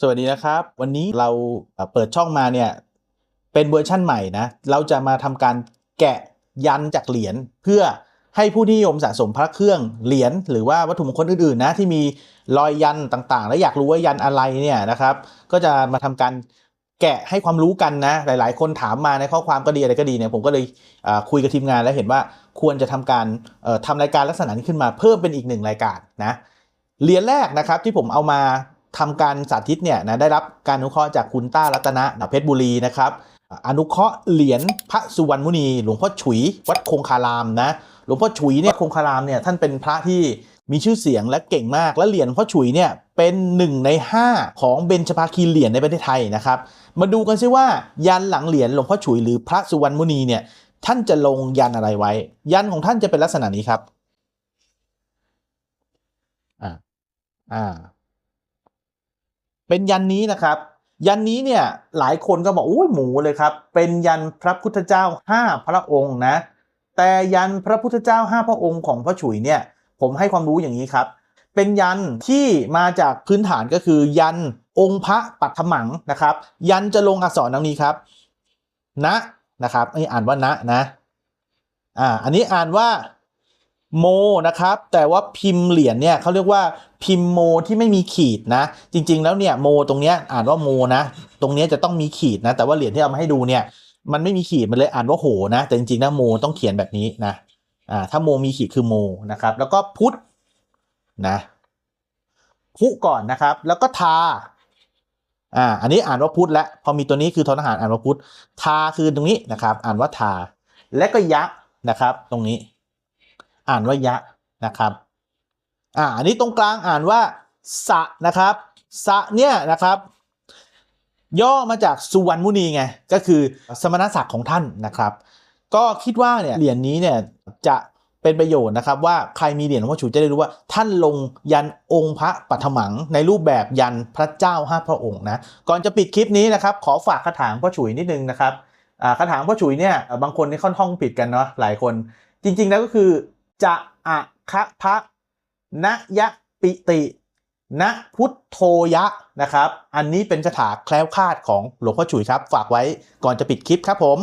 สวัสดีนะครับ วันนี้เราเปิดช่องมาเนี่ย เป็นเวอร์ชั่นใหม่นะ เราจะมาทำการแกะยันจากเหรียญเพื่อให้ผู้ที่นิยมสะสมพระเครื่องเหรียญหรือว่าวัตถุมงคลอื่นๆนะที่มีรอยยันต่างๆ และอยากรู้ว่ายันอะไรเนี่ยนะครับ ก็จะมาทำการแกะให้ความรู้กันนะ หลายๆ คนถามมาในข้อความก็ดีอะไรก็ดีเนี่ยผมก็เลยคุยกับทีมงานแล้วเห็นว่าควรจะทำการเอ่อทำรายการลักษณะนี้ขึ้นมาเพิ่มเป็นอีกหนึ่งรายการนะเหรียญแรกนะครับที่ผมเอามา ทำการสาธิตเนี่ยนะได้รับการอนุเคราะห์จากคุณต้ารัตนะเพชรบุรีนะครับอนุเคราะห์เหรียญพระสุวรรณมุนี หลวงพ่อฉุย วัดคงคารามนะหลวงพ่อฉุยเนี่ยคงคารามเนี่ยท่านเป็นพระที่มีชื่อเสียงและเก่งมากและเหรียญหลวงพ่อฉุยเนี่ยเป็นหนึ่งใน 5 ของเบญจภาคีเหรียญในประเทศไทยนะครับ มาดูกันซิว่ายันหลังเหรียญหลวงพ่อฉุยหรือพระสุวรรณมุนีเนี่ยท่านจะลงยันอะไรไว้ ยันของท่านจะเป็นลักษณะนี้ครับอ่าอ่า เป็นยันนี้นะครับ ยันนี้เนี่ยหลายคนก็บอกอุ้ยหมูเลยครับ เป็นยันพระพุทธเจ้าห้าพระองค์นะ แต่ยันพระพุทธเจ้าห้าพระองค์ของพระฉุยเนี่ยผมให้ความรู้อย่างนี้ครับ เป็นยันที่มาจากพื้นฐานก็คือ ยันองค์พระปัทมังนะครับ ยันจะลงอักษรดังนี้ครับ นะนะครับนี่อ่านว่านะนะอ่าอันนี้อ่านว่า โมนะครับ แต่ว่าพิมพ์เหรียญเนี่ยเขาเรียกว่าพิมพ์โมที่ไม่มีขีดนะ จริง ๆ แล้วเนี่ยโมตรงเนี้ยอ่านว่าโมนะ ตรงเนี้ยจะต้องมีขีดนะ แต่ว่าเหรียญที่เอามาให้ดูเนี่ยมันไม่มีขีดมันเลยอ่านว่าโหนะ แต่จริงๆนะโมต้องเขียนแบบนี้นะอ่าถ้าโมมีขีดคือโมนะครับ แล้วก็พุทธนะพุก่อนนะครับ แล้วก็ทาอ่าอันนี้อ่านว่าพุทธและพอมีตัวนี้คือทอทหารอ่านว่าพุทธทาคือตรงนี้นะครับ อ่านว่าทา และก็ยะนะครับ ตรงนี้ อ่านว่ายะนะครับอ่าอันนี้ตรงกลางอ่านว่าสะนะครับสะเนี่ยนะครับ ย่อมาจากสุวรรณมุนีไงก็คือสมณศักดิ์ของท่านนะครับ ก็คิดว่าเนี่ยเหรียญนี้เนี่ยจะเป็นประโยชน์นะครับ ว่าใครมีเหรียญหลวงพ่อฉูจะได้รู้ว่า ท่านลงยันองค์พระปัทมัง ในรูปแบบยันพระเจ้าห้าพระองค์นะก่อนจะปิดคลิปนี้นะครับขอฝากคาถางพ่อฉุยนิดนึงนะครับคาถางพ่อฉุยเนี่ยบางคนนี่ค่อนข้างผิดกันเนาะหลายคนจริง ๆ แล้วก็คือ จะอะคะพะนะยะปิตินะพุทโธยะนะครับ อันนี้เป็นคาถาแคล้วคลาดของหลวงพ่อฉุยครับ ฝากไว้ก่อนจะปิดคลิปครับผม